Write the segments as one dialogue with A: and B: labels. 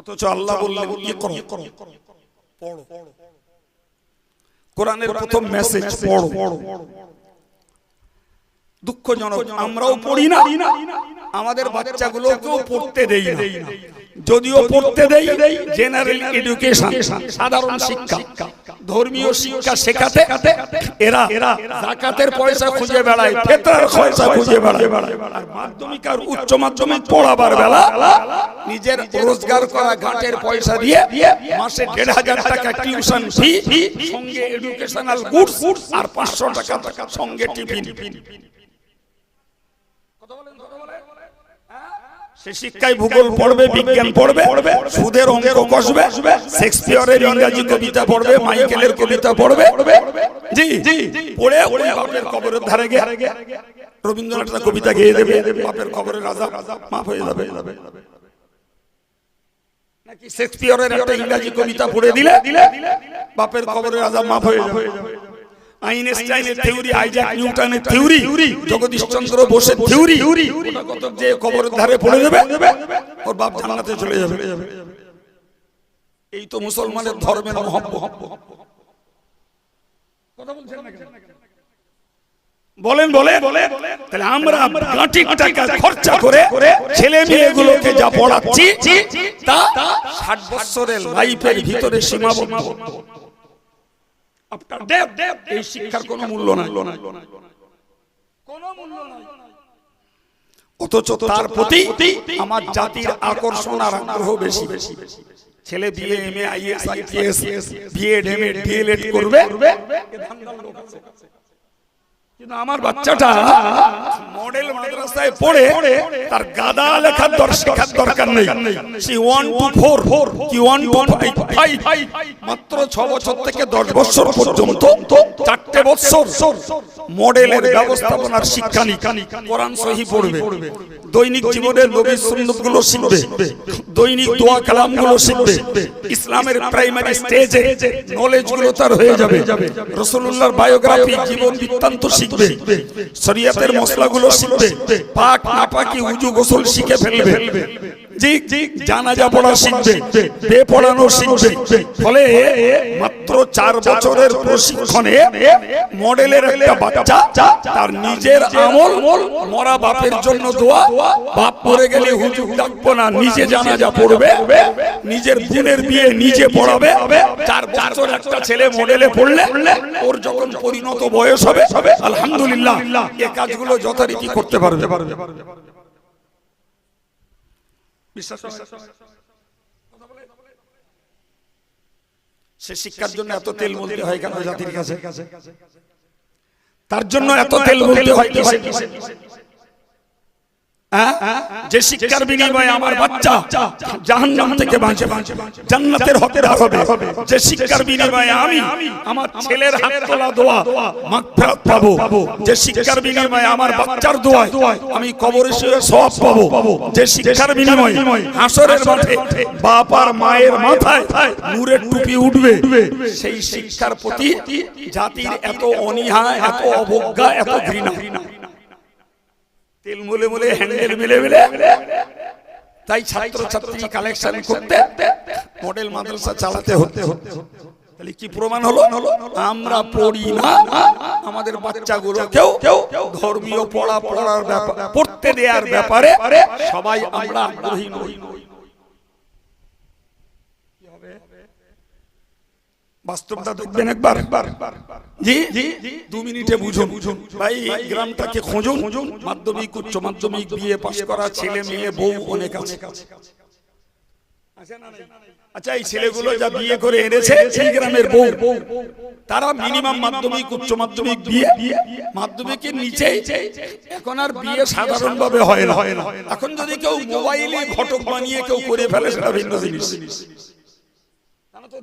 A: অথচ আল্লাহ বললেন ইকরা পড়ো। কোরআনের প্রথম মেসেজ পড়ো। দুঃখজনক আমরাও পড়ি না। আমাদের বাচ্চাগুলোকেও পড়তে দেই না। যদিও পড়তে দেই জেনারেল এডুকেশন সাধারণ শিক্ষা। ধর্মীয় শিক্ষা শেখাতে এরা এরা জাকাতের পয়সা খুঁজে বেড়ায় ফেতরার পয়সা খুঁজে বেড়ায়। আর মাধ্যমিক আর উচ্চ মাধ্যমিক পড়াবার বেলা নিজের রোজগার করা ঘাটের পয়সা দিয়ে মাসে দেড় হাজার টাকা টিউশন ফি সঙ্গে এডুকেশনাল গুডস আর পাঁচশো টাকা সঙ্গে টিফিন। সে শিক্ষায় ভূগোল পড়বে বিজ্ঞান পড়বে সুদের অঙ্ক কষবে শেক্সপিয়রের ইংরাজি কবিতা পড়বে মাইকেলের কবিতা পড়বে। জি পড়ে ওই বাপের কবরের ধারে গিয়ে রবীন্দ্রনাথ কবিতা গেয়ে দেবে বাপের কবরের রাজা মাফ হয়ে যাবে। নাকি শেক্সপিয়রের একটা ইংরাজি কবিতা পড়ে দিলে বাপের কবরের রাজা মাফ হয়ে যাবে। আইনস্টাইনের থিওরি আইজাক নিউটনের থিওরি জগদীশ বোসের থিওরি যে কবরের ধারে পড়ে যাবে ওর বাপ জান্নাতে চলে যাবে। এই তো মুসলমানের ধর্মের মহব্বত কথা বলছেন না কেন? বলেন বলে বলে তাহলে আমরা গাঁটি টাকা খরচা করে ছেলে মেয়েগুলোকে যা পড়াচ্ছি তা ষাট বছরের লাইফের ভিতরে সীমাবদ্ধ। আপনার দেব এই শিক্ষার কোনো মূল্য নাই। কোনো মূল্য নাই। অথচ তার প্রতি আমার জাতির আকর্ষণ আর আগ্রহ বেশি। বেশি। ছেলে BA M A IS IPS BEd M A DElEd করবে? কিন্তু আমার বাচ্চাটা মডেল মাদ্রাসায় পড়ে তার গাদা লেখার দরকার নেই। সে ওয়ান টু ফোর ফোর কি ওয়ান টু ফাইভ ফাইভ মাত্র ছ বছর থেকে দশ বছর পর্যন্ত চারটে বছর মডেলের ব্যবস্থাপনার শিক্ষা নিকানি কোরআন সহি পড়বে দৈনিক জীবনের নবীর সুন্নতগুলো শিখবে। দৈনিক দোয়া কালামগুলো শিখবে। ইসলামের প্রাইমারি স্টেজে নলেজগুলো তার হয়ে যাবে। রসুল্লাহর বায়োগ্রাফি জীবন বৃত্তান্ত শিখবে। শরিয়াতের মশলাগুলো শিখবে। পাক নাপাকি উজু গোসল শিখে ফেলবে। জানাজা পড়া শিখবে বে পড়ানো শিখবে। ফলে মাত্র চার বছরের প্রশিক্ষণে মডেলের একটা বাচ্চা তার নিজের আমল মরা বাপের জন্য দোয়া। বাপ পড়ে গেলে হুজুর ডাকবো না নিজে জানাজা পড়বে। নিজের বোনের বিয়ে নিজে পড়াবে। চার বছর একটা ছেলে মডেলে পড়লে ওর যখন পরিণত বয়স হবে আলহামদুলিল্লাহ। এ কাজগুলো যথারীতি করতে পারবে। বিশ্বাস সে শিক্ষার জন্য এত তেল বলতে হয় কেন জাতির কাছে? তার জন্য এত তেল বলতে হয়? হ্যাঁ? যে শিক্ষার বিনিময়ে আমার বাচ্চা জাহান্নাম থেকে বাঁচে। জান্নাতের হকদার হবে যে শিক্ষার বিনিময়ে আমি আমার ছেলের হাত তোলা দোয়া মাগফিরাত পাবো। যে শিক্ষার বিনিময়ে আমার বাচ্চার দোয়ায় আমি কবরে শুয়ে সওয়াব পাবো। যে শিক্ষার বিনিময়ে হাসরের মাঠে বাপ আর মায়ের মাথায় নূরের টুপি উঠবে। সেই শিক্ষার প্রতি জাতির এত অনীহা, এত অবজ্ঞা, এত ঘৃণা। তেল মুলে মুলে হ্যান্ডেল মিলে মিলে তাই ছাত্র ছাত্রী কালেকশন করতে মডেল মাদ্রাসা চালাতে হতে হতে তাহলে কি প্রমাণ হলো আমরা পড়ি না আমাদের বাচ্চাগুলো কেউ কেউ ধর্মীয় পড়া পড়ার ব্যাপার পড়তে দেওয়ার ব্যাপারে সবাই আমরা আগ্রহী নই বাস্তবটা দেখবেন একবার। একবার জি দু মিনিটে বুঝুন। ভাই গ্রামটাকে খোঁজুন। মাধ্যমিক, উচ্চ মাধ্যমিক বিয়ে পাশ করা ছেলে মেয়ে, বউ অনেক আছে। আচ্ছা এই ছেলেগুলো যা বিয়ে করে এনেছে এই গ্রামের বউ, তারা মিনিমাম মাধ্যমিক, উচ্চ মাধ্যমিক বিয়ে মাধ্যমিকের নিচে এখন আর বিয়ে সাধারণ ভাবে হয় না। এখন যদি কেউ মোবাইলে ঘটক বানিয়ে কেউ করে ফেলে, সেটা ভিন্ন জিনিস।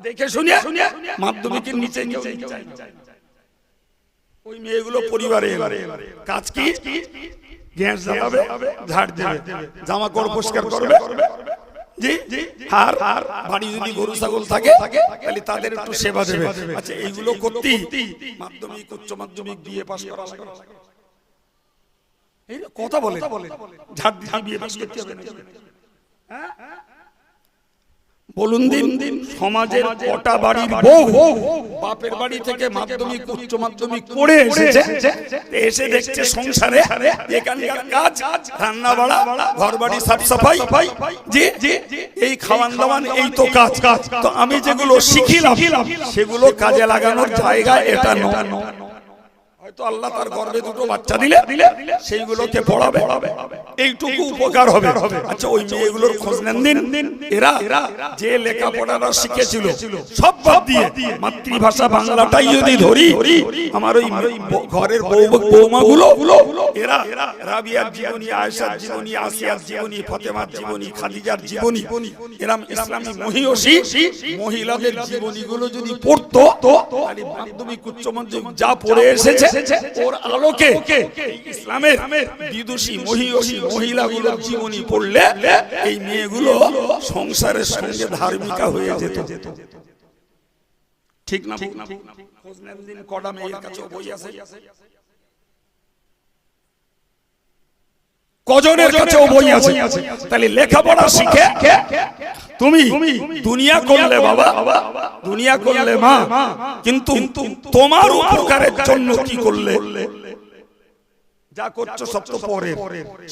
A: দেখে শুনে মাধ্যমিকের নিচে নিচে ওই মেয়েগুলো পরিবারে কাজ কি? গ্যাস জ্বালাবে ঝাড় দেবে। জামা কাপড় পরিষ্কার করবে? জি? আর বাড়ি যদি গরু ছাগল থাকে তাহলে তাদের একটু সেবা দেবে। আচ্ছা এইগুলো করতে মাধ্যমিক উচ্চ মাধ্যমিক বিয়ে পাস করা এই কথা বলে। ঝাড় দিয়ে বিয়ে পাস করতে হবে। হ্যাঁ? বলুন দিন দিন সমাজের কটা বাড়ির বউ বাপের বাড়ি থেকে মাধ্যমিক উচ্চ মাধ্যমিক পড়ে এসেছে। এসে দেখছে সংসারে এখানকার কাজ রান্না বাড়া ঘর বাড়ি সাফ সাফাই যে এই খাওয়ান দাওয়ান এই তো কাজ। কাজ। তো আমি যেগুলো শিখিলাম সেগুলো কাজে লাগানোর জায়গা এটা নয়। হয়তো আল্লাহ তার গর্বে দুটো বাচ্চা দিলে দিলে সেইগুলোকে পড়াবে। এইটুকু উপকার হবে। আচ্ছা ওই মেয়েগুলোর খোঁজ নেন দিন। এরা যে লেখাপড়াটা শিখেছিল সব বাদ দিয়ে মাতৃভাষা বাংলাটাই যদি ধরি আমার ওই ঘরের বউ বৌমাগুলো এরা রাবিয়ার জীবনী আয়েশার জীবনী আসিয়ার জীবনী ফতেমার জীবনী খাদিজার জীবনী। এরা ইসলামী মহিষী মহিলাদের জীবনীগুলো যদি পড়তো তাহলে মাধ্যমিক উচ্চ মাধ্যমিক যা পড়ে এসেছে ওর আলোকে। ইসলামের বিদুষী মহিষী মহিলাগুলো জীবনী পড়লে এই মেয়েগুলো সংসারের সঙ্গে ধার্মিকা হয়ে যেত। ঠিক না? ঠিক না কটা মেয়ের কাছে বই আছে। কজনের কাছেও বই আছে। তাহলে লেখাপড়া শিখে তুমি দুনিয়া করলে বাবা দুনিয়া করলে মা কিন্তু তোমার উপকারের জন্য কি করলে? যা করছ সব তো পরে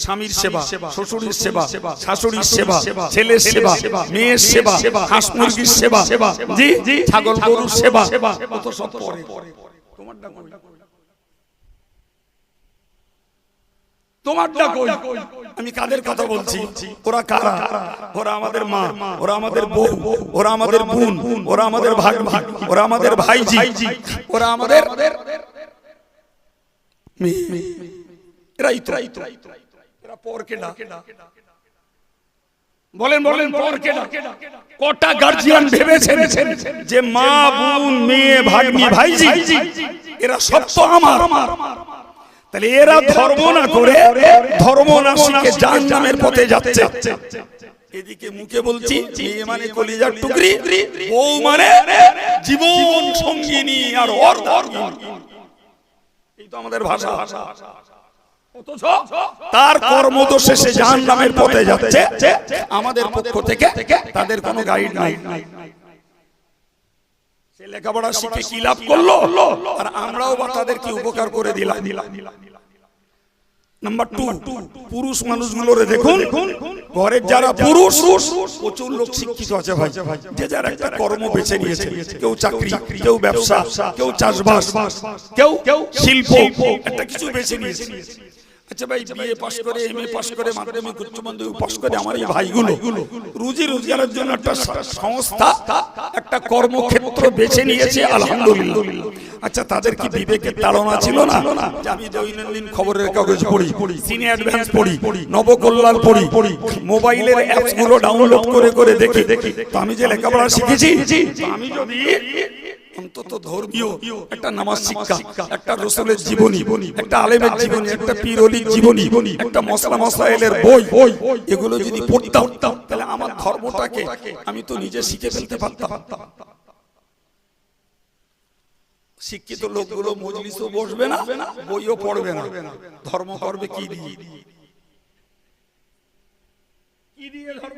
A: স্বামীর সেবা শ্বশুরের সেবা শাশুড়ির সেবা ছেলের সেবা মেয়ের সেবা হাঁস মুরগির সেবা। জি ছাগল গরুর সেবা ও তো সব পরে তোমারটা কই? তোমারটা কই আমি কাদের কথা বলছি ওরা কারা ওরা আমাদের মা ওরা আমাদের বউ ওরা আমাদের বোন ওরা আমাদের ভাই ওরা আমাদের ভাইজি ওরা আমাদের মেয়ে। এরাই তো এরা পরকে ডাকে বলেন বলেন পরকে ডাকে কটা গার্জিয়ান ভেবেছেন যে মা বোন মেয়ে ভাগ্নি ভাইজি এরা সব তো আমার তাহলে এরা ধর্ম না করে ধর্ম না শিখে জান নামের পথে যাচ্ছে। এদিকে মুখে বলছি মেয়ে মানে কলিজার টুকরি বউ মানে জীবন সঙ্গিনী আর অর্ধাঙ্গিনী। এই তো আমাদের ভাষা। অথচ তার কর্মদোষে সে জাহান নামের পথে যাচ্ছে। আমাদের পক্ষ থেকে তাদের কোনো গাইড নাই। সে লেখাপড়া শিখে কি লাভ করল? আর আমরাও বা তাদের কি উপকার করে দিলাম। নাম্বার টু পুরুষ মানুষগুলোর দেখুন। ঘরের যারা পুরুষ প্রচুর লোক শিক্ষিত আছে ভাই। যে যারা একটা কর্ম বেছে নিয়েছে। কেউ চাকরি কেউ ব্যবসা কেউ চাষবাস কেউ কেউ শিল্প একটা কিছু বেছে নিয়েছে। আচ্ছা ভাই বিএ পাশ করে এম এ পাশ করে মাধ্যমিক উচ্চ মাধ্যমিক পাশ করে আমার এই ভাইগুলো। রুজি রোজগারের জন্য একটা সংস্থা একটা কর্মক্ষেত্র বেছে নিয়েছে আলহামদুলিল্লাহ। আচ্ছা তাদের কি বিবেকের তাড়না ছিল না? যে আমি দৈনন্দিন খবরের কাগজ পড়ি সিনে অ্যাডভান্স পড়ি নবকল্যাণ পড়ি মোবাইলের অ্যাপসগুলো ডাউনলোড করে করে দেখি তো আমি যে লেখাপড়া শিখেছি আমি যদি অন্তত ধর্মীয় একটা নামাজ শিক্ষা একটা রসুলের জীবনী একটা আলেমের জীবনী একটা পীর অলির জীবনী একটা মশলা মশাইলের বই বই এগুলো যদি পড়তাম তাহলে আমার ধর্মটাকে আমি তো নিজে শিখে ফেলতে পারতাম। শিক্ষিত লোকগুলো মজলিসও বসবে না বইও পড়বে না। ধর্ম করবে কি দিয়ে? কি দিয়ে ধর্ম